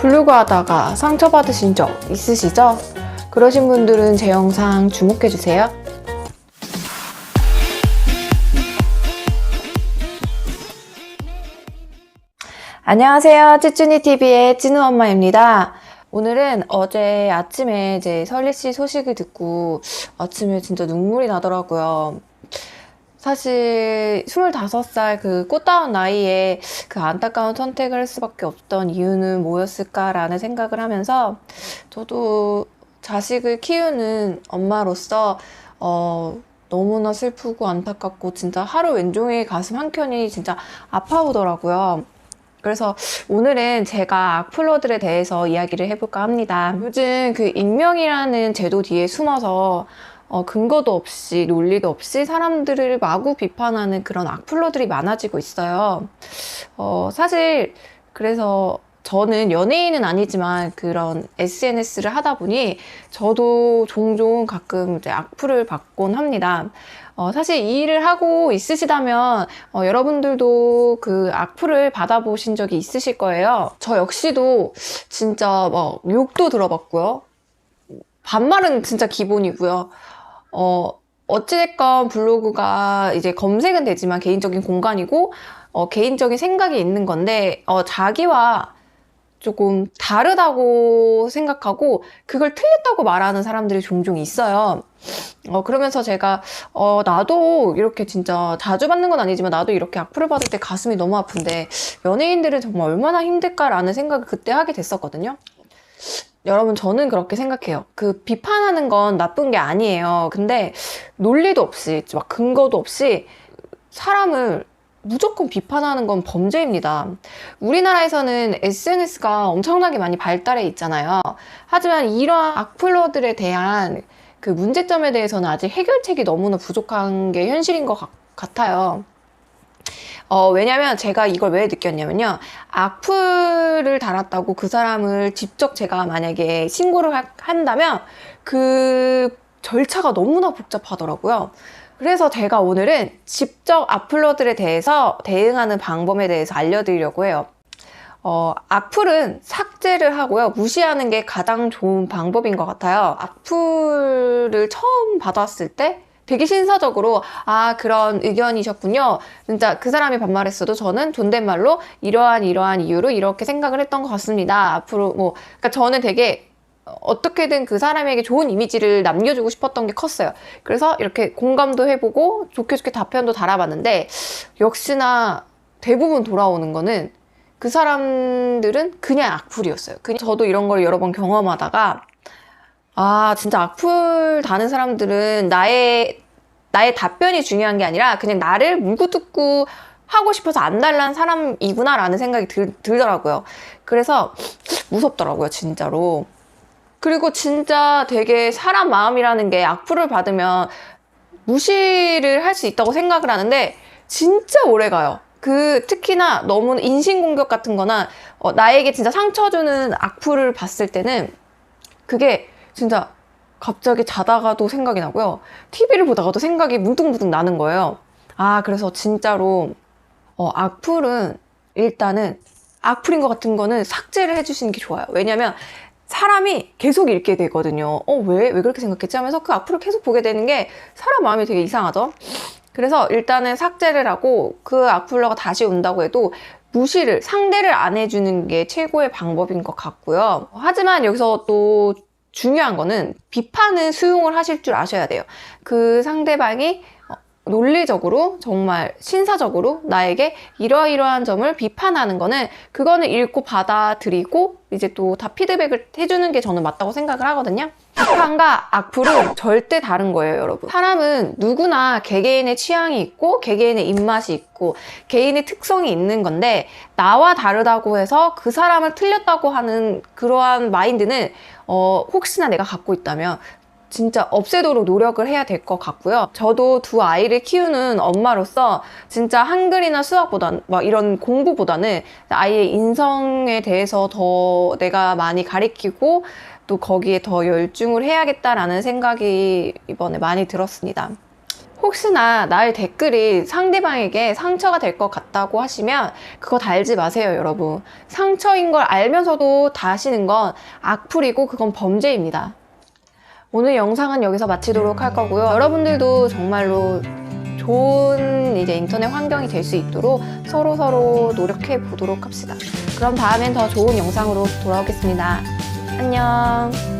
블로그 하다가 상처받으신 적 있으시죠? 그러신 분들은 제 영상 주목해주세요. 안녕하세요. 찌쭈니 TV의 찌누 엄마입니다. 오늘은 어제 아침에 이제 설리 씨 소식을 듣고 아침에 진짜 눈물이 나더라고요. 사실 25살 그 꽃다운 나이에 그 안타까운 선택을 할 수밖에 없던 이유는 뭐였을까라는 생각을 하면서 저도 자식을 키우는 엄마로서 어 너무나 슬프고 안타깝고 진짜 하루 왼종일 가슴 한켠이 진짜 아파오더라고요. 그래서 오늘은 제가 악플러들에 대해서 이야기를 해볼까 합니다. 요즘 그 익명이라는 제도 뒤에 숨어서 어, 근거도 없이 논리도 없이 사람들을 마구 비판하는 그런 악플러들이 많아지고 있어요. 어, 사실 그래서 저는 연예인은 아니지만 그런 SNS를 하다 보니 저도 종종 가끔 이제 악플을 받곤 합니다. 어, 사실 이 일을 하고 있으시다면 어, 여러분들도 그 악플을 받아보신 적이 있으실 거예요. 저 역시도 진짜 막 욕도 들어봤고요. 반말은 진짜 기본이고요. 어, 어찌됐건 블로그가 이제 검색은 되지만 개인적인 공간이고, 어, 개인적인 생각이 있는 건데, 어, 자기와 조금 다르다고 생각하고, 그걸 틀렸다고 말하는 사람들이 종종 있어요. 어, 그러면서 제가, 어, 나도 이렇게 진짜 자주 받는 건 아니지만, 나도 이렇게 악플을 받을 때 가슴이 너무 아픈데, 연예인들은 정말 얼마나 힘들까라는 생각을 그때 하게 됐었거든요. 여러분, 저는 그렇게 생각해요. 그 비판하는 건 나쁜 게 아니에요. 근데 논리도 없이, 막 근거도 없이 사람을 무조건 비판하는 건 범죄입니다. 우리나라에서는 SNS가 엄청나게 많이 발달해 있잖아요. 하지만 이러한 악플러들에 대한 그 문제점에 대해서는 아직 해결책이 너무나 부족한 게 현실인 것 같- 같아요. 어, 왜냐면 제가 이걸 왜 느꼈냐면요. 악플을 달았다고 그 사람을 직접 제가 만약에 신고를 하- 한다면 그 절차가 너무나 복잡하더라고요. 그래서 제가 오늘은 직접 악플러들에 대해서 대응하는 방법에 대해서 알려드리려고 해요. 어, 악플은 삭제를 하고요. 무시하는 게 가장 좋은 방법인 것 같아요. 악플을 처음 받았을 때 되게 신사적으로 아 그런 의견이셨군요. 진짜 그 사람이 반말했어도 저는 존댓말로 이러한 이러한 이유로 이렇게 생각을 했던 것 같습니다. 앞으로 뭐 그러니까 저는 되게 어떻게든 그 사람에게 좋은 이미지를 남겨주고 싶었던 게 컸어요. 그래서 이렇게 공감도 해보고 좋게 좋게 답변도 달아봤는데 역시나 대부분 돌아오는 거는 그 사람들은 그냥 악플이었어요. 그냥 저도 이런 걸 여러 번 경험하다가 아 진짜 악플 다는 사람들은 나의 나의 답변이 중요한 게 아니라 그냥 나를 물고 뜯고 하고 싶어서 안 달란 사람이구나라는 생각이 들, 들더라고요. 그래서 무섭더라고요, 진짜로. 그리고 진짜 되게 사람 마음이라는 게 악플을 받으면 무시를 할 수 있다고 생각을 하는데 진짜 오래 가요. 그 특히나 너무 인신공격 같은 거나 어, 나에게 진짜 상처 주는 악플을 봤을 때는 그게 진짜 갑자기 자다가도 생각이 나고요. TV를 보다가도 생각이 문득문득 나는 거예요. 아, 그래서 진짜로 어, 악플은 일단은 악플인 것 같은 거는 삭제를 해주시는 게 좋아요. 왜냐면 사람이 계속 읽게 되거든요. 어, 왜? 왜 그렇게 생각했지? 하면서 그 악플을 계속 보게 되는 게 사람 마음이 되게 이상하죠? 그래서 일단은 삭제를 하고 그 악플러가 다시 온다고 해도 무시를, 상대를 안 해주는 게 최고의 방법인 것 같고요. 하지만 여기서 또 중요한 거는 비판은 수용을 하실 줄 아셔야 돼요. 그 상대방이 어, 논리적으로 정말 신사적으로 나에게 이러이러한 점을 비판하는 거는 그거는 읽고 받아들이고 이제 또 다 피드백을 해주는 게 저는 맞다고 생각을 하거든요. 비판과 악플은 절대 다른 거예요, 여러분. 사람은 누구나 개개인의 취향이 있고 개개인의 입맛이 있고 개인의 특성이 있는 건데 나와 다르다고 해서 그 사람을 틀렸다고 하는 그러한 마인드는 어, 혹시나 내가 갖고 있다면 진짜 없애도록 노력을 해야 될 것 같고요. 저도 두 아이를 키우는 엄마로서 진짜 한글이나 수학보다 막 이런 공부보다는 아이의 인성에 대해서 더 내가 많이 가리키고 또 거기에 더 열중을 해야겠다라는 생각이 이번에 많이 들었습니다. 혹시나 나의 댓글이 상대방에게 상처가 될 것 같다고 하시면 그거 달지 마세요, 여러분. 상처인 걸 알면서도 다시는 건 악플이고 그건 범죄입니다. 오늘 영상은 여기서 마치도록 할 거고요. 여러분들도 정말로 좋은 이제 인터넷 환경이 될 수 있도록 서로 서로 노력해 보도록 합시다. 그럼 다음엔 더 좋은 영상으로 돌아오겠습니다. 안녕.